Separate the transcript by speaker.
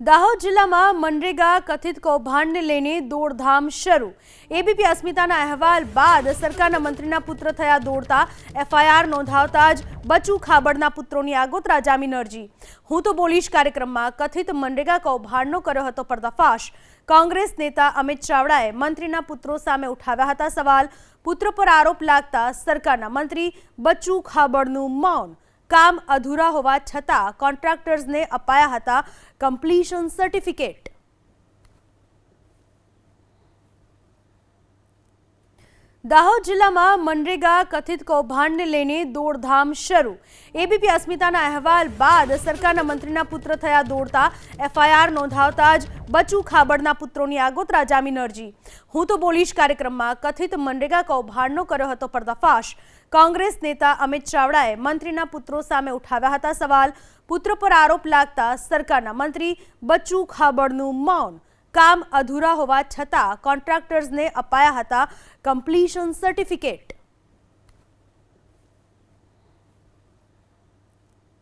Speaker 1: દાહોદ જિલ્લામાં મનરેગા કથિત કૌભાંડને લઈને દોડધામ શરૂ. એબીપી અસ્મિતાના અહેવાલ બાદ સરકારના મંત્રીના પુત્ર થયા દોડતા એફઆઈઆર નોંધાવતા જ બચુ ખાબડના પુત્રોની આગોતરા જામીન અરજી. હું તો બોલીશ કાર્યક્રમમાં કથિત મનરેગા કૌભાંડનો કર્યો હતો પર્દાફાશ. કોંગ્રેસ નેતા અમિત ચાવડાએ મંત્રીના પુત્રો સામે ઉઠાવ્યા હતા સવાલ. પુત્ર પર આરોપ લાગતા સરકારના મંત્રી બચુ ખાબડનું મૌન. કામ અધૂરા હોવા છતાં કોન્ટ્રાક્ટર્સને અપાયા હતા કમ્પ્લીશન સર્ટિફિકેટ દાહોદ જિલ્લામાં મનરેગા કથિત કૌભાંડને લઈને દોડધામ શરૂ. એબીપી અસ્મિતાના અહેવાલ બાદ સરકારના મંત્રીના પુત્ર થયા દોડતા એફઆઈઆર નોંધાવતા જ બચુ ખાબડના પુત્રોની આગોતરા જામીન અરજી. હું તો બોલીશ કાર્યક્રમમાં કથિત મનરેગા કૌભાંડનો કર્યો હતો પર્દાફાશ. કોંગ્રેસ નેતા અમિત ચાવડાએ મંત્રીના પુત્રો સામે ઉઠાવ્યા હતા સવાલ. પુત્ર પર આરોપ લાગતા સરકારના મંત્રી બચ્ચુ ખાબડનું મૌન. કામ અધૂરા હોવા છતાં કોન્ટ્રાક્ટર્સને અપાયા હતા કમ્પ્લીશન સર્ટિફિકેટ.